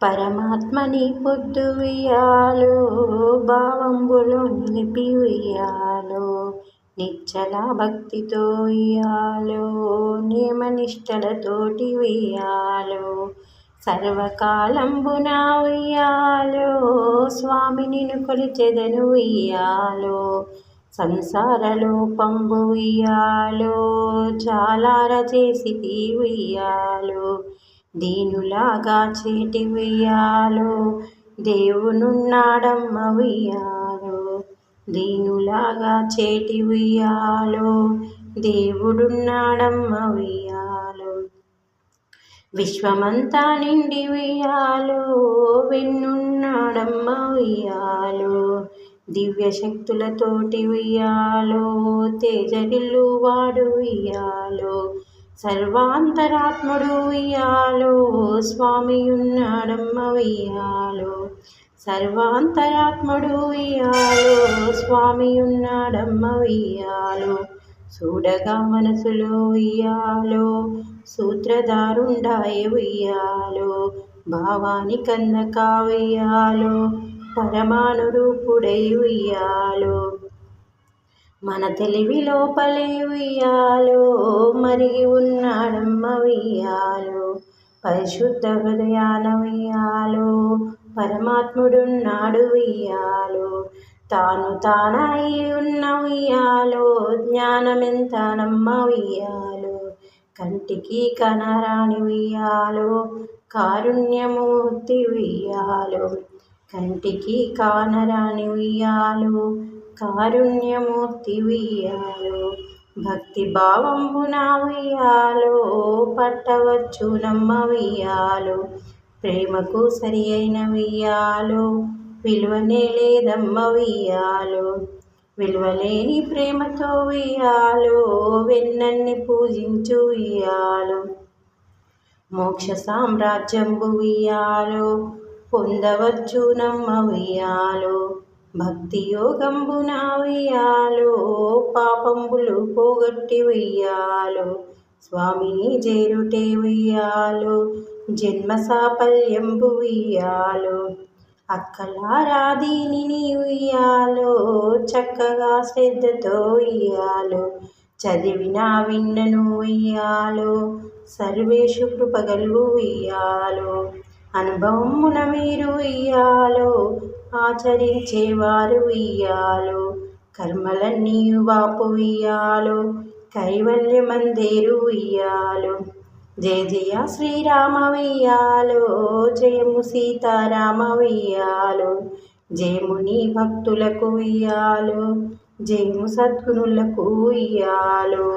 పరమాత్మని పొద్దు ఉయ్యాలో భావంబులో నిలిపి ఉయ్యాలో నిచ్చల భక్తితో ఉయ్యాలో నియమనిష్టలతోటి ఉయ్యాలో సర్వకాలంబున ఉయ్యాలో స్వామి నిన్ను కొలిచెదను ఉయ్యాలో సంసార పంబు ఉయ్యాలో చాలార చేసి ఉయ్యాలో దీనులాగా చేటి ఉయ్యాలో దేవునున్నాడమ్మ ఉయ్యాలో దీనులాగా చేటి ఉయ్యాలో దేవుడున్నాడమ్మ ఉయ్యాలో విశ్వమంతా నిండి ఉయ్యాలో వెన్నున్నాడమ్మ ఉయ్యాలో దివ్య శక్తులతోటి ఉయ్యాలో తేజరిల్లు వాడు ఉయ్యాలో సర్వాంతరాత్ముడు ఉయ్యాలో స్వామి ఉన్నాడమ్మ ఉయ్యాలో. సర్వాంతరాత్ముడు ఉయ్యాలో స్వామి ఉన్నాడమ్మ ఉయ్యాలో. చూడగా మనసులో ఉయ్యాలో సూత్రధారుండాయి ఉయ్యాలో. భావాని కందక ఉయ్యాలో పరమాణు రూపుడై ఉయ్యాలో. మన తెలివి లోపలే ఉయ్యాలో మరిగి ఉన్నాడమ్మ ఉయ్యాలు. పరిశుద్ధ హృదయాన ఉయ్యాలో పరమాత్ముడున్నాడు ఉయ్యాలు. తాను తానై ఉన్న ఉయ్యాలో జ్ఞానమెంతనమ్మ ఉయ్యాలో. కంటికి కనరాని ఉయ్యాలో కారుణ్యమూర్తి ఉయ్యాలో. కంటికి కానరాని ఉయ్యాలో కారుణ్యమూర్తివియాలో భక్తి భావంబున ఉయ్యాలో పట్టవచ్చు నమ్మ ప్రేమకు సరి అయిన విలువనే లేదమ్మ ఉయ్యాలో విలువలేని ప్రేమతో ఉయ్యాలో వెన్నన్ని పూజించు ఉయ్యాలో మోక్ష సామ్రాజ్యంబు వియాలో పొందవచ్చు నమ్మ భక్తి యోగంబున ఉయ్యాలో పాపంబులు పోగొట్టి ఉయ్యాలో స్వామిని చేరుటే ఉయ్యాలో జన్మ సాఫల్యంబు ఉయ్యాలో అక్కలారా దీనిని ఉయ్యాలో చక్కగా శ్రద్ధతో ఉయ్యాలో చదివినా విన్నను ఉయ్యాలో సర్వేషు కృపగలు ఉయ్యాలో అనుభవమున మీరు ఉయ్యాలో ఆచరించేవారు ఉయ్యాలో కర్మలన్నీ వాపు ఉయ్యాలో కైవల్యమందేరు ఉయ్యాలో. జయ జయ శ్రీరామ వెయ్యాలు జయము సీతారామ వెయ్యాలు జయముని భక్తులకు ఉయ్యాలో జయము సద్గుణులకు ఉయ్యాలో.